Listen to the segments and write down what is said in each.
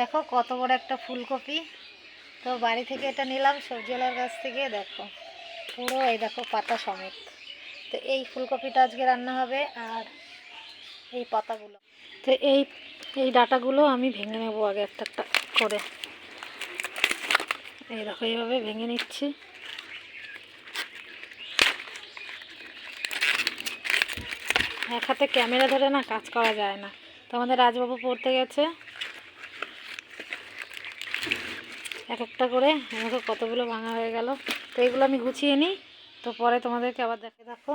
দেখো কত বড় একটা ফুলকপি। তো বাড়ি থেকে এটা নিলাম, সবজিওয়ালার কাছ থেকে, দেখো। পুরো এই দেখো পাতা সমেত। তো এই ফুলকপিটা আজকে রান্না হবে, আর এই পাতাগুলো। তো এই এই ডাটাগুলো আমি ভেঙে নেব আগে একটা একটা করে। এই দেখো, এইভাবে ভেঙে নিচ্ছি। এক হাতে ক্যামেরা ধরে না কাজ করা যায় না। তো আমাদের রাজবাবু পড়তে গেছে। এক একটা করে। আমাকে কতগুলো ভাঙা হয়ে গেল। তো এগুলো আমি গুছিয়ে নিই। তো পরে তোমাদেরকে আবার দেখে দেখো।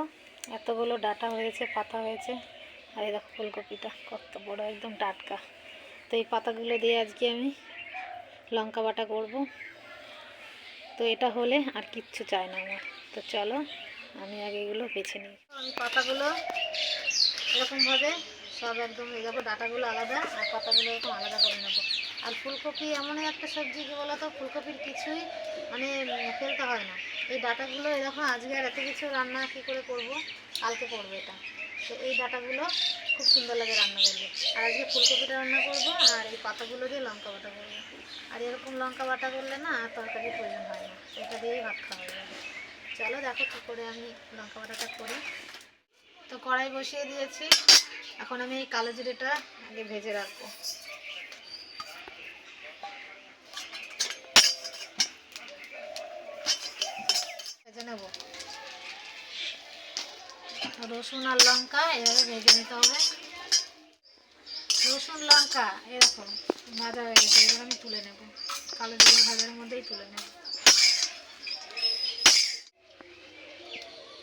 এতগুলো ডাটা হয়েছে, পাতা হয়েছে। আর এই দেখো ফুলকপিটা, কত বড়, একদম টাটকা। তো এই পাতাগুলো দিয়ে আজকে আমি লঙ্কা বাটা করব। তো এটা হলে আর কিচ্ছু চাই না আমার। তো চলো, আমি আগে এগুলো বেছে নিই। আমি পাতাগুলো এরকমভাবে সব একদম, এই দেখো ডাটাগুলো আলাদা, আর পাতাগুলো এরকম আলাদা করে নেব। আর ফুলকপি এমনই একটা সবজি কি বলো তো ফুলকপির কিছুই মানে ফেলতে হয় না। এই ডাটাগুলো এরকম আজকে আর এত কিছু রান্না কী করে করব? কালকে করব এটা। তো এই ডাটাগুলো খুব সুন্দর লাগে রান্না করলে। আর আজকে ফুলকপিটা রান্না করব, আর এই পাতাগুলো দিয়ে লঙ্কা বাটা করব। আর এরকম লঙ্কা বাটা করলে না আর তরকারির প্রয়োজন হয় না। এটা দিয়েই ভাত খাওয়া যাবে। চলো দেখো কী করে আমি লঙ্কা বাটাটা করি। তো কড়াই বসিয়ে দিয়েছি। এখন আমি এই কালো জিরেটা আগে ভেজে রাখব। ভেজে নেব। রসুন আর লঙ্কা এভাবে ভেজে নিতে হবে। রসুন, লঙ্কা, এরকম ভাজা হয়ে গেছে, এবার আমি তুলে নেব। কালো জিরে ভাজার মধ্যেই তুলে নেব।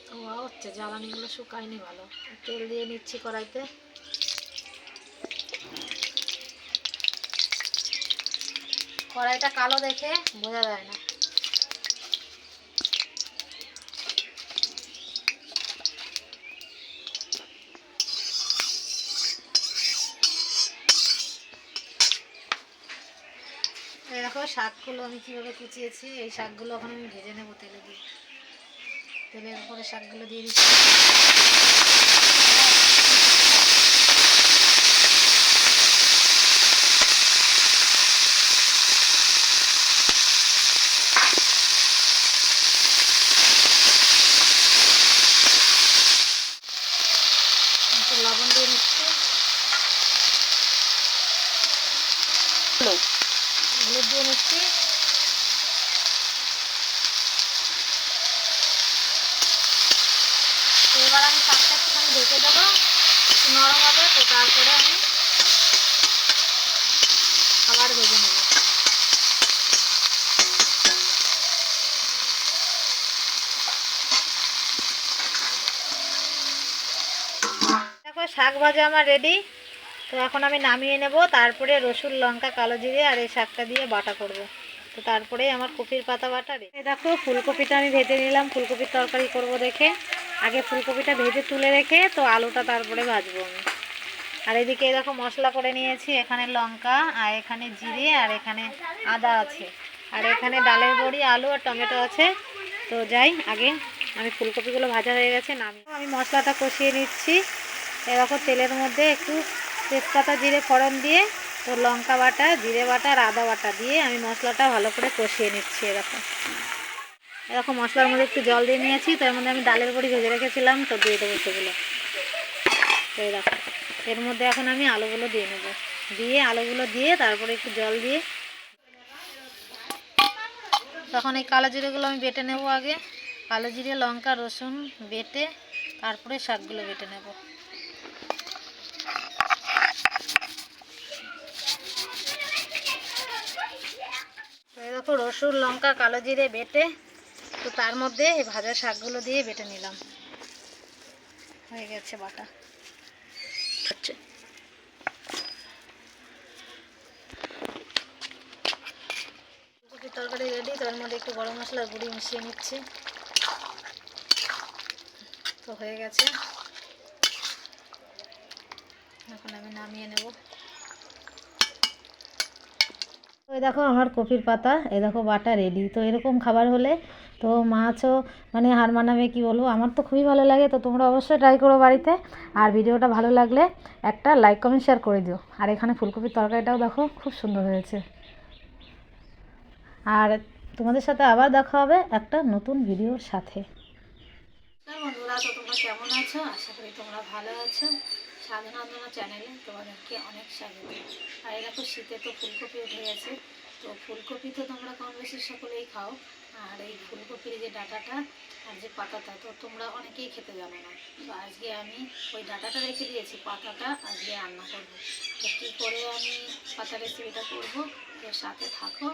ধোয়া হচ্ছে, জ্বালানিগুলো শুকায়নি ভালো। তেল দিয়ে নিচ্ছি কড়াইতে। কড়াইটা কালো দেখে বোঝা যায় না। শাকগুলো আমি কীভাবে কুচিয়েছি? এই শাকগুলো এখন আমি ভেজে নেব তেলে দিয়ে। তেলের উপরে শাকগুলো দিয়ে দিচ্ছি একটু লবণ দিয়ে নিচ্ছি হলুদ দিয়ে এবার আমি শাকটা একটুখানি ঢেকে দেবো নরম হবে তো তারপরে আমি আবার ভেজে নেব। দেখো শাক ভাজা আমার রেডি তো এখন আমি নামিয়ে নেব, তারপরে রসুন, লঙ্কা, কালো জিরে আর এই শাকটা দিয়ে বাটা করব। তো তারপরেই আমার কপির পাতা বাটা দেখো, ফুলকপিটা আমি ভেজে নিলাম, ফুলকপির তরকারি করব দেখে। আগে ফুলকপিটা ভেজে তুলে রেখে, তো আলুটা তারপরে ভাজবো আমি। আর এদিকে দেখো, মশলা করে নিয়েছি, এখানে লঙ্কা, আর এখানে জিরে, আর এখানে আদা আছে। আর এখানে ডালের বড়ি, আলু আর টমেটো আছে। তো যাই, আগে আমি ফুলকপিগুলো ভাজা হয়ে গেছে নামি আমি মশলাটা কষিয়ে নিচ্ছি। এরকম তেলের মধ্যে একটু তেজপাতা, জিরে, ফোড়ন দিয়ে, তো লঙ্কা বাটা, জিরে বাটা আর আদা বাটা দিয়ে আমি মশলাটা ভালো করে কষিয়ে নিচ্ছি এরকম। এরকম মশলার মধ্যে একটু জল দিয়ে নিয়েছি তার মধ্যে আমি ডালের বড়ি ভেজে রেখেছিলাম, তো দিয়ে দেবো সেগুলো। তো এরকম এর মধ্যে এখন আমি আলুগুলো দিয়ে নেব। দিয়ে আলুগুলো দিয়ে তারপরে একটু জল দিয়ে, তখন এই কালো জিরেগুলো আমি বেটে নেব আগে। কালো জিরে, লঙ্কা, রসুন বেটে তারপরে শাকগুলো বেটে নেব। দেখো রসুন, লঙ্কা, কালো জিরে বেটে, তো তার মধ্যে এই ভাজা শাকগুলো দিয়ে বেটে নিলাম। হয়ে গেছে বাটা। তরকারি রেডি তার মধ্যে একটু গরম মশলার গুঁড়ি মিশিয়ে নিচ্ছি। তো হয়ে গেছে। এখন আমি নামিয়ে নেব। ওই দেখো আমার কপির পাতা, এই দেখো বাটা রেডি তো এরকম খাবার হলে তো মাছও মানে হার মানাবে কি বলব? আমার তো খুবই ভালো লাগে, তো তোমরা অবশ্যই ট্রাই করো বাড়িতে। আর ভিডিওটা ভালো লাগলে একটা লাইক কমেন্ট শেয়ার করে দিও। আর এখানে ফুলকপির তরকারিটাও দেখো খুব সুন্দর হয়েছে। আর তোমাদের সাথে আবার দেখা হবে একটা নতুন ভিডিওর সাথে। বন্ধুরা, তো তোমরা কেমন আছো? আশা করি তোমরা ভালো আছো। সাধনাধনা চ্যানেলে তোমাদেরকে অনেক স্বাগত। আর এরকম শীতে তো ফুলকপি উঠে গেছে। তো ফুলকপি তো তোমরা কম বেশি সকলেই খাও। আর এই ফুলকপির যে ডাটাটা আর যে পাতাটা, তো তোমরা অনেকেই খেতে জানো না। তো আজকে আমি ওই ডাটাটা রেখে দিয়েছি, পাতাটা আজকে রান্না করব। তো কী করে আমি পাতা রেসিপিটা করব? তো সাথে থাকো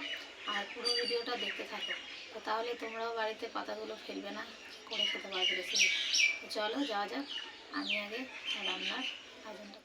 আর পুরো ভিডিওটা দেখতে থাকো। তো তাহলে তোমরাও বাড়িতে পাতাগুলো ফেলবে না করে খেতে পারবে রেসিপি তো চলো যাওয়া যাক। আমি আগে রান্নার আয়োজনটা